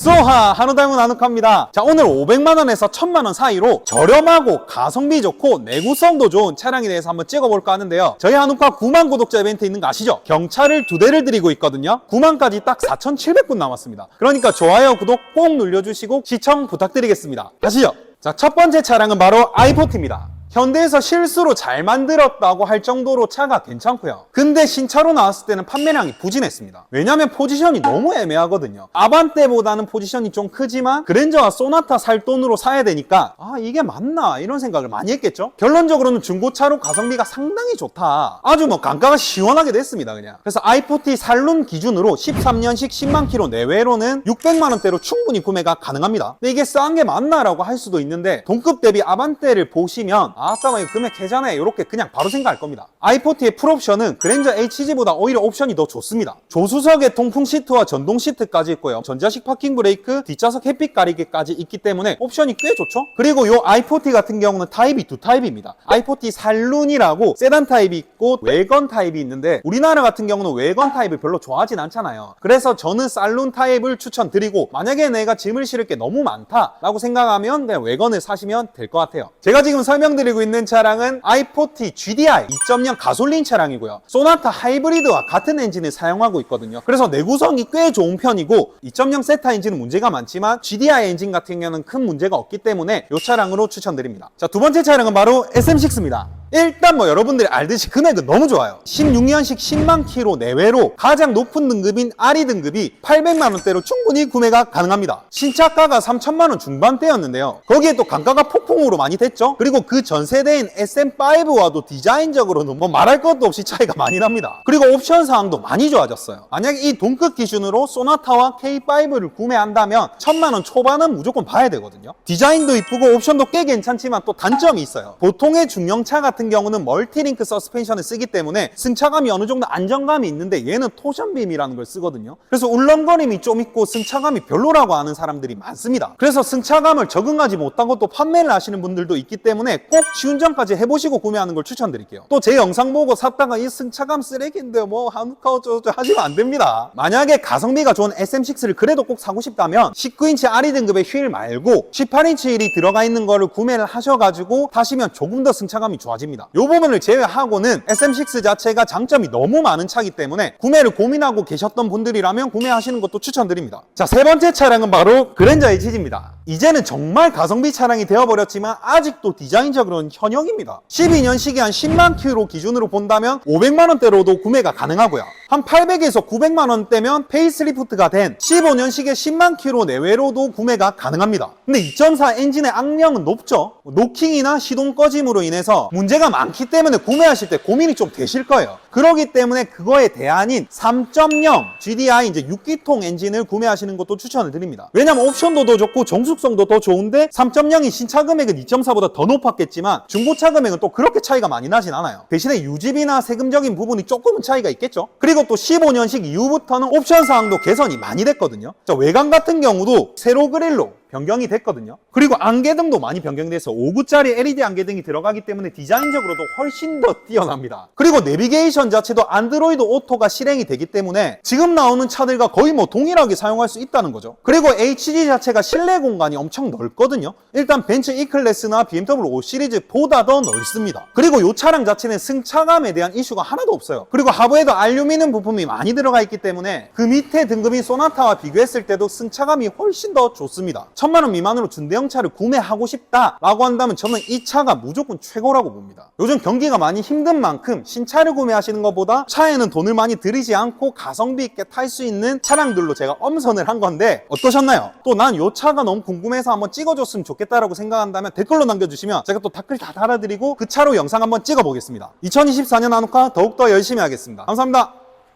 쏘하 한우닮은 한우카입니다. 자 오늘 500만원에서 1000만원 사이로 저렴하고 가성비 좋고 내구성도 좋은 차량에 대해서 한번 찍어볼까 하는데요. 저희 한우카 9만 구독자 이벤트 있는 거 아시죠? 경차를 두 대를 드리고 있거든요. 9만까지 딱 4,700분 남았습니다. 그러니까 좋아요 구독 꼭 눌러주시고 시청 부탁드리겠습니다. 가시죠. 자 첫 번째 차량은 바로 i40입니다 현대에서 실수로 잘 만들었다고 할 정도로 차가 괜찮고요. 근데 신차로 나왔을 때는 판매량이 부진했습니다. 왜냐면 포지션이 너무 애매하거든요. 아반떼보다는 포지션이 좀 크지만 그랜저와 소나타 살 돈으로 사야 되니까 아 이게 맞나 이런 생각을 많이 했겠죠. 결론적으로는 중고차로 가성비가 상당히 좋다. 아주 뭐 강가가 시원하게 됐습니다 그냥. 그래서 i40 살룬 기준으로 13년식 10만 킬로 내외로는 600만 원대로 충분히 구매가 가능합니다. 근데 이게 싼 게 맞나라고 할 수도 있는데 동급 대비 아반떼를 보시면 아, 잠깐만 이거 금액 계산해 이렇게 그냥 바로 생각할 겁니다. i40의 풀옵션은 그랜저 HG보다 오히려 옵션이 더 좋습니다. 조수석에 통풍 시트와 전동 시트까지 있고요. 전자식 파킹 브레이크, 뒷좌석 햇빛 가리개까지 있기 때문에 옵션이 꽤 좋죠. 그리고 요 i40 같은 경우는 타입이 두 타입입니다. i40 살룬이라고 세단 타입이 있고 외건 타입이 있는데 우리나라 같은 경우는 외건 타입을 별로 좋아하진 않잖아요. 그래서 저는 살룬 타입을 추천드리고 만약에 내가 짐을 실을 게 너무 많다라고 생각하면 그냥 외건을 사시면 될 것 같아요. 제가 지금 설명드 리고 있는 차량은 i40 GDI 2.0 가솔린 차량이고요. 소나타 하이브리드와 같은 엔진을 사용하고 있거든요. 그래서 내구성이 꽤 좋은 편이고 2.0 세타 엔진은 문제가 많지만 GDI 엔진 같은 경우는 큰 문제가 없기 때문에 이 차량으로 추천드립니다. 자, 두 번째 차량은 바로 SM6입니다. 일단 뭐 여러분들이 알듯이 금액은 너무 좋아요. 16년식 10만 킬로 내외로 가장 높은 등급인 RE 등급이 800만 원대로 충분히 구매가 가능합니다. 신차가가 3천만 원 중반대였는데요. 거기에 또 단가가 폭풍으로 많이 됐죠. 그리고 그 전 세대인 SM5와도 디자인적으로는 뭐 말할 것도 없이 차이가 많이 납니다. 그리고 옵션 사항도 많이 좋아졌어요. 만약에 이 동급 기준으로 소나타와 K5를 구매한다면 천만 원 초반은 무조건 봐야 되거든요. 디자인도 이쁘고 옵션도 꽤 괜찮지만 또 단점이 있어요. 보통의 중형차 같은 경우는 멀티링크 서스펜션을 쓰기 때문에 승차감이 어느 정도 안정감이 있는데 얘는 토션빔이라는 걸 쓰거든요. 그래서 울렁거림이 좀 있고 승차감이 별로라고 하는 사람들이 많습니다. 그래서 승차감을 적응하지 못하고 또 판매를 하시는 분들도 있기 때문에 꼭 시운전까지 해보시고 구매하는 걸 추천드릴게요. 또 제 영상 보고 샀다가 이 승차감 쓰레기인데 뭐 한우카 어쩌고저쩌고 하시면 안 됩니다. 만약에 가성비가 좋은 SM6를 그래도 꼭 사고 싶다면 19인치 RE 등급의 휠 말고 18인치 휠이 들어가 있는 거를 구매를 하셔가지고 타시면 조금 더 승차감이 좋아집니다. 이 부분을 제외하고는 SM6 자체가 장점이 너무 많은 차기 때문에 구매를 고민하고 계셨던 분들이라면 구매하시는 것도 추천드립니다. 자, 세 번째 차량은 바로 그랜저 HG입니다. 이제는 정말 가성비 차량이 되어버렸지만 아직도 디자인적으로는 현역입니다. 12년식이 한 10만 킬로 기준으로 본다면 500만 원대로도 구매가 가능하고요. 한 800에서 900만 원대면 페이스리프트가 된 15년식의 10만 킬로 내외로도 구매가 가능합니다. 근데 2.4 엔진의 악령은 높죠. 노킹이나 시동 꺼짐으로 인해서 문제가 많기 때문에 구매하실 때 고민이 좀 되실 거예요. 그러기 때문에 그거에 대안인 3.0 GDI 이제 6기통 엔진을 구매하시는 것도 추천을 드립니다. 왜냐면 옵션도 더 좋고 정 숙성도 더 좋은데 3.0이 신차 금액은 2.4보다 더 높았겠지만 중고차 금액은 또 그렇게 차이가 많이 나진 않아요. 대신에 유지비나 세금적인 부분이 조금은 차이가 있겠죠. 그리고 또 15년식 이후부터는 옵션 사항도 개선이 많이 됐거든요. 자, 외관 같은 경우도 세로 그릴로 변경이 됐거든요. 그리고 안개등도 많이 변경돼서 5구짜리 LED 안개등이 들어가기 때문에 디자인적으로도 훨씬 더 뛰어납니다. 그리고 내비게이션 자체도 안드로이드 오토가 실행이 되기 때문에 지금 나오는 차들과 거의 뭐 동일하게 사용할 수 있다는 거죠. 그리고 HG 자체가 실내 공간이 엄청 넓거든요. 일단 벤츠 E클래스나 BMW 5 시리즈보다 더 넓습니다. 그리고 이 차량 자체는 승차감에 대한 이슈가 하나도 없어요. 그리고 하부에도 알루미늄 부품이 많이 들어가 있기 때문에 그 밑에 등급인 소나타와 비교했을 때도 승차감이 훨씬 더 좋습니다. 천만 원 미만으로 준대형 차를 구매하고 싶다라고 한다면 저는 이 차가 무조건 최고라고 봅니다. 요즘 경기가 많이 힘든 만큼 신차를 구매하시는 것보다 차에는 돈을 많이 들이지 않고 가성비 있게 탈 수 있는 차량들로 제가 엄선을 한 건데 어떠셨나요? 또난이 차가 너무 궁금해서 한번 찍어줬으면 좋겠다라고 생각한다면 댓글로 남겨주시면 제가 또 댓글 다 달아드리고 그 차로 영상 한번 찍어보겠습니다. 2024년 한우카 더욱더 열심히 하겠습니다. 감사합니다.